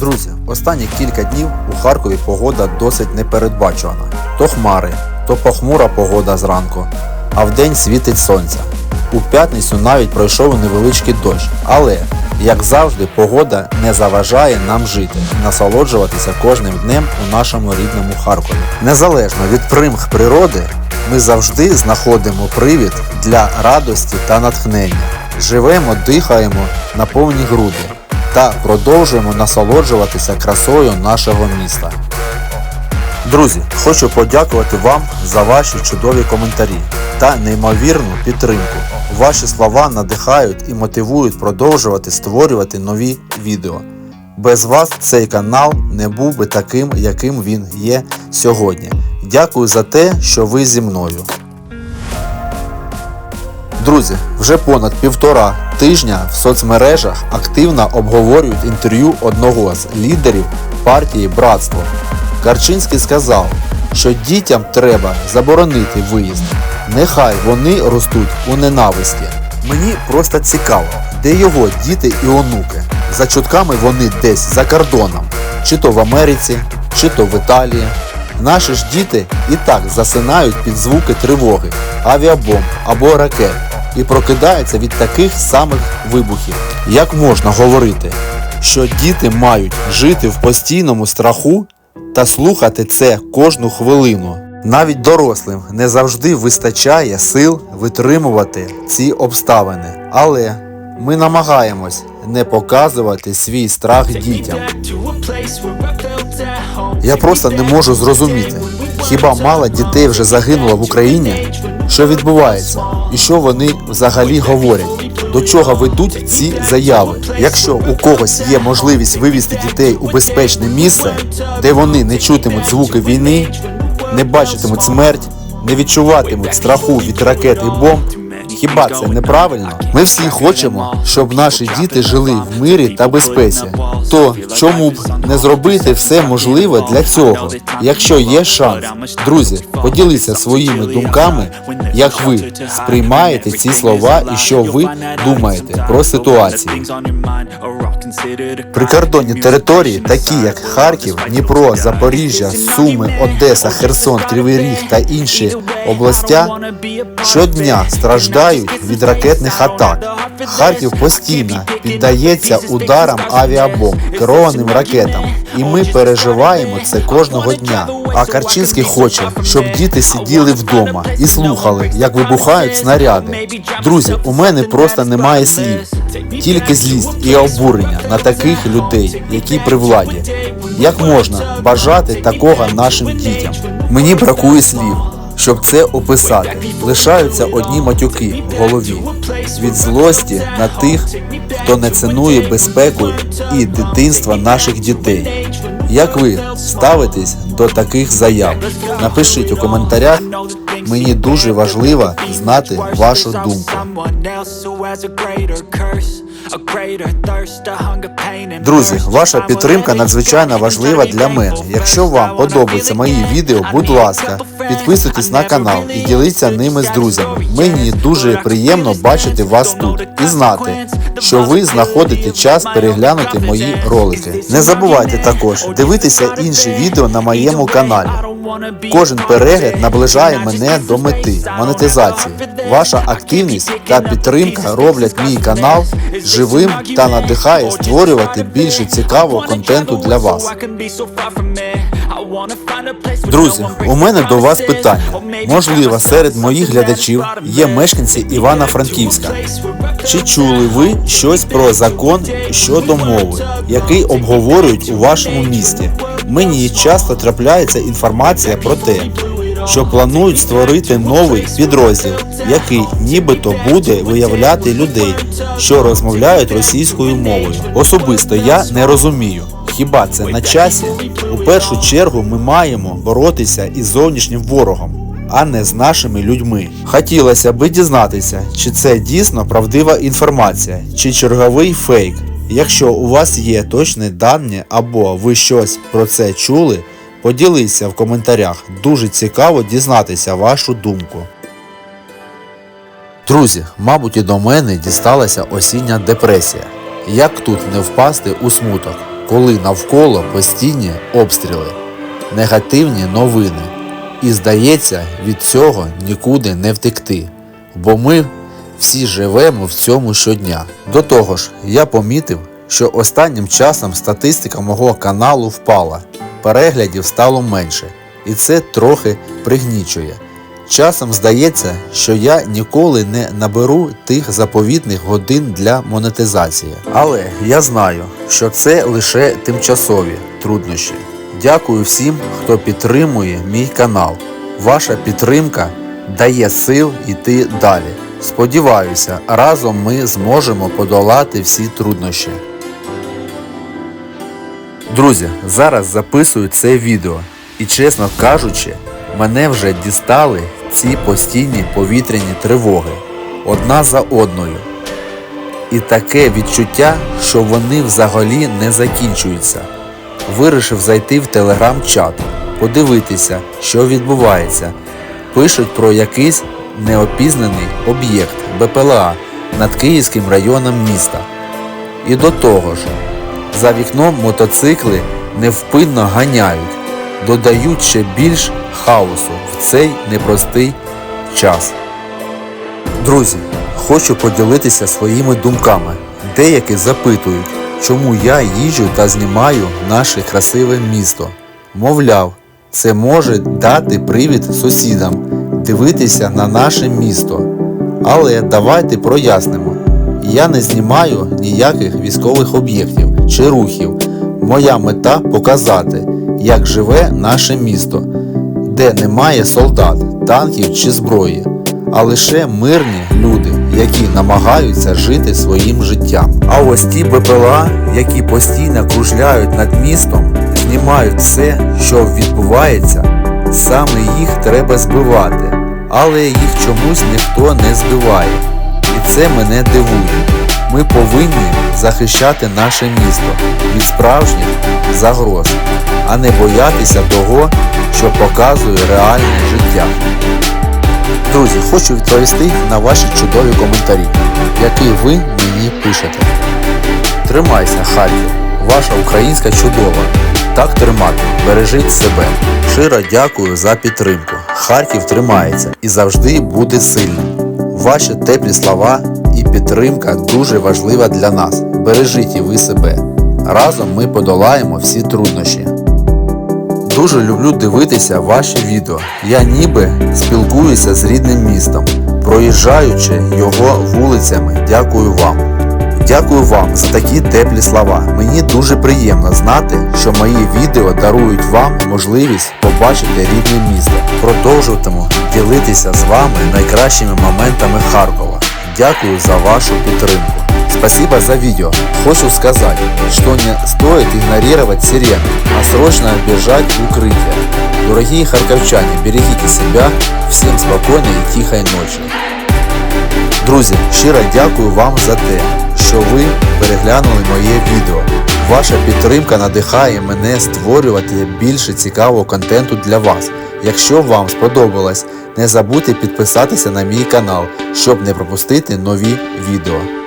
Друзі, останні кілька днів у Харкові погода досить непередбачувана. То хмари, то похмура погода зранку, а вдень світить сонце. У п'ятницю навіть пройшов невеличкий дощ, але, як завжди, погода не заважає нам жити і насолоджуватися кожним днем у нашому рідному Харкові. Незалежно від примх природи, ми завжди знаходимо привід для радості та натхнення. Живемо, дихаємо на повні груди та продовжуємо насолоджуватися красою нашого міста. Друзі, хочу подякувати вам за ваші чудові коментарі та неймовірну підтримку. Ваші слова надихають і мотивують продовжувати створювати нові відео. Без вас цей канал не був би таким, яким він є сьогодні. Дякую за те, що ви зі мною. Друзі, вже понад півтора тижня в соцмережах активно обговорюють інтерв'ю одного з лідерів партії Братство. Карчинський сказав, що дітям треба заборонити виїзд. Нехай вони ростуть у ненависті. Мені просто цікаво, де його діти і онуки. За чутками вони десь за кордоном, чи то в Америці, чи то в Італії. Наші ж діти і так засинають під звуки тривоги, авіабомб або ракет і прокидаються від таких самих вибухів. Як можна говорити, що діти мають жити в постійному страху та слухати це кожну хвилину? Навіть дорослим не завжди вистачає сил витримувати ці обставини, але ми намагаємось не показувати свій страх дітям. Я просто не можу зрозуміти, хіба мало дітей вже загинуло в Україні? Що відбувається і що вони взагалі говорять? До чого ведуть ці заяви? Якщо у когось є можливість вивізти дітей у безпечне місце, де вони не чутимуть звуки війни, не бачитимуть смерть, не відчуватимуть страху від ракет і бомб, Хіба це неправильно? Ми всі хочемо, щоб наші діти жили в мирі та безпеці. То чому б не зробити все можливе для цього, якщо є шанс? Друзі, поділіться своїми думками, як ви сприймаєте ці слова і що ви думаєте про ситуацію. Прикордонні території, такі як Харків, Дніпро, Запоріжжя, Суми, Одеса, Херсон, Кривий Ріг та інші областя щодня страждають від ракетних атак. Харків постійно піддається ударам авіабомб, керованим ракетам, і ми переживаємо це кожного дня. А Карчинський хоче, щоб діти сиділи вдома і слухали, як вибухають снаряди. Друзі, у мене просто немає слів, тільки злість і обурення на таких людей, які при владі. Як можна бажати такого нашим дітям? Мені бракує слів щоб це описати. Лишаються одні матюки в голові від злості на тих, хто не цінує безпеку і дитинства наших дітей. Як ви ставитесь до таких заяв? Напишіть у коментарях. Мені дуже важливо знати вашу думку. Друзі, ваша підтримка надзвичайно важлива для мене. Якщо вам подобаються мої відео, будь ласка, підписуйтесь на канал і діліться ними з друзями. Мені дуже приємно бачити вас тут і знати, що ви знаходите час переглянути мої ролики. Не забувайте також дивитися інші відео на моєму каналі. Кожен перегляд наближає мене до мети монетизації. Ваша активність та підтримка роблять мій канал живим та надихає створювати більше цікавого контенту для вас. Друзі, у мене до вас питання. Можливо, серед моїх глядачів є мешканці Івано-Франківська. Чи чули ви щось про закон щодо мови, який обговорюють у вашому місті? Мені часто трапляється інформація про те, що планують створити новий підрозділ, який нібито буде виявляти людей, що розмовляють російською мовою. Особисто я не розумію. Хіба це на часі? У першу чергу ми маємо боротися із зовнішнім ворогом, а не з нашими людьми. Хотілося би дізнатися, чи це дійсно правдива інформація, чи черговий фейк. Якщо у вас є точні дані або ви щось про це чули, поділіться в коментарях. Дуже цікаво дізнатися вашу думку. Друзі, мабуть, і до мене дісталася осіння депресія. Як тут не впасти у смуток, коли навколо постійні обстріли, негативні новини. І здається, від цього нікуди не втекти, бо ми всі живемо в цьому щодня. До того ж, я помітив, що останнім часом статистика мого каналу впала, переглядів стало менше, і це трохи пригнічує. Часом здається, що я ніколи не наберу тих заповітних годин для монетизації. Але я знаю, що це лише тимчасові труднощі. Дякую всім, хто підтримує мій канал. Ваша підтримка дає сил йти далі. Сподіваюся, разом ми зможемо подолати всі труднощі. Друзі, зараз записую це відео і, чесно кажучи, мене вже дістали ці постійні повітряні тривоги одна за одною. І таке відчуття, що вони взагалі не закінчуються. Вирішив зайти в телеграм-чат, подивитися, що відбувається. Пишуть про якийсь неопізнаний об'єкт БПЛА над Київським районом міста. І до того ж, за вікном мотоцикли невпинно ганяють, додають ще більш хаосу в цей непростий час. Друзі, хочу поділитися своїми думками. Деякі запитують, чому я їжджу та знімаю наше красиве місто. Мовляв, це може дати привід сусідам дивитися на наше місто. Але давайте прояснимо. Я не знімаю ніяких військових об'єктів чи рухів. Моя мета показати, як живе наше місто, де немає солдат, танків чи зброї, а лише мирні люди, які намагаються жити своїм життям. А ось ті БПЛА, які постійно кружляють над містом, знімають все, що відбувається, саме їх треба збивати, але їх чомусь ніхто не збиває. І це мене дивує. Ми повинні захищати наше місто від справжніх загроз, а не боятися того, що показує реальне життя. Друзі, хочу відповісти на ваші чудові коментарі, які ви мені пишете. Тримайся, Харків, ваша українська чудова. Так тримати, бережіть себе. Щиро дякую за підтримку. Харків тримається і завжди буде сильним. Ваші теплі слова підтримка дуже важлива для нас. Бережіть і ви себе. Разом ми подолаємо всі труднощі. Дуже люблю дивитися ваші відео. Я ніби спілкуюся з рідним містом, проїжджаючи його вулицями. Дякую вам. Дякую вам за такі теплі слова. Мені дуже приємно знати, що мої відео дарують вам можливість побачити рідне місто. Продовжуватиму ділитися з вами найкращими моментами Харкова. Дякую за вашу підтримку. Спасибо за видео. Хочу сказать, что не стоит игнорировать сирены, а срочно бежать в укрытие. Дорогие харьковчане, берегите себя. Всем спокойной и тихой ночи. Друзі, щиро дякую вам за те, що ви переглянули моє відео. Ваша підтримка надихає мене створювати більше цікавого контенту для вас. Якщо вам сподобалось, не забудьте підписатися на мій канал, щоб не пропустити нові відео.